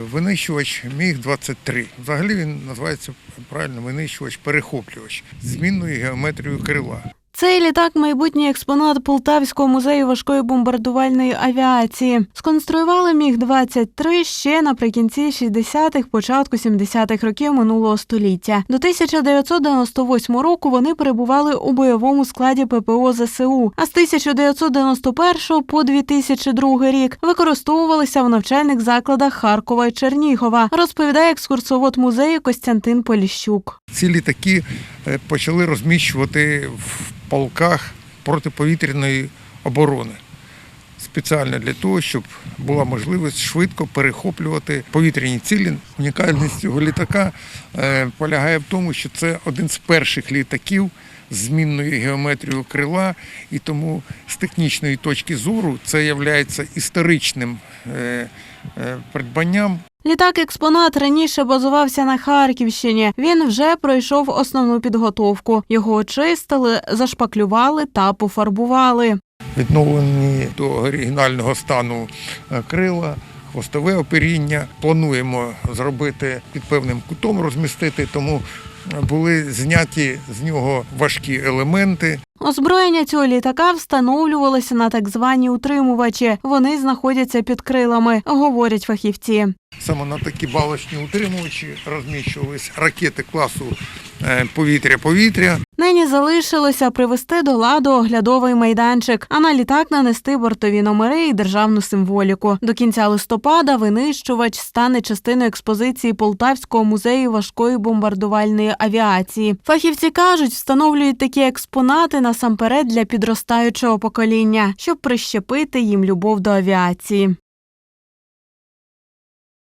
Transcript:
Винищувач Міг-23. Взагалі він називається правильно винищувач-перехоплювач змінною геометрією крила. Цей літак майбутній експонат Полтавського музею важкої бомбардувальної авіації. Сконструювали міг 23 ще наприкінці 60-х, початку 70-х років минулого століття. До 1998 року вони перебували у бойовому складі ППО ЗСУ. А з 1991 по 2002 рік використовувалися в навчальних закладах Харкова і Чернігова. Розповідає екскурсовод музею Костянтин Поліщук. Ці літаки е, почали розміщувати в полках протиповітряної оборони. Спеціально для того, щоб була можливість швидко перехоплювати повітряні цілі. Унікальність цього літака е, полягає в тому, що це один з перших літаків з змінною геометрією крила, і тому з технічної точки зору це є історичним е, придбанням Літак експонат раніше базувався на Харківщині. Він вже пройшов основну підготовку. Його очистили, зашпаклювали та пофарбували. відновлені до оригінального стану е, крила, хвостове оперіння. Плануємо зробити під певним кутом розмістити, тому були зняті з нього важкі елементи. Озброєння цього літака встановлювалося на так звані утримувачі. Вони знаходяться під крилами, говорять фахівці. Саме на такі балочні утримувачі розміщувались ракети класу е, повітря-повітря. Нині залишилося привести до ладу оглядовий майданчик, а на літак нанести бортові номери і державну символіку. До кінця листопада винищувач стане частиною експозиції Полтавського музею важкої бомбардувальної авіації. Фахівці кажуть, встановлюють такі експонати насамперед для підростаючого покоління, щоб прищепити їм любов до авіації.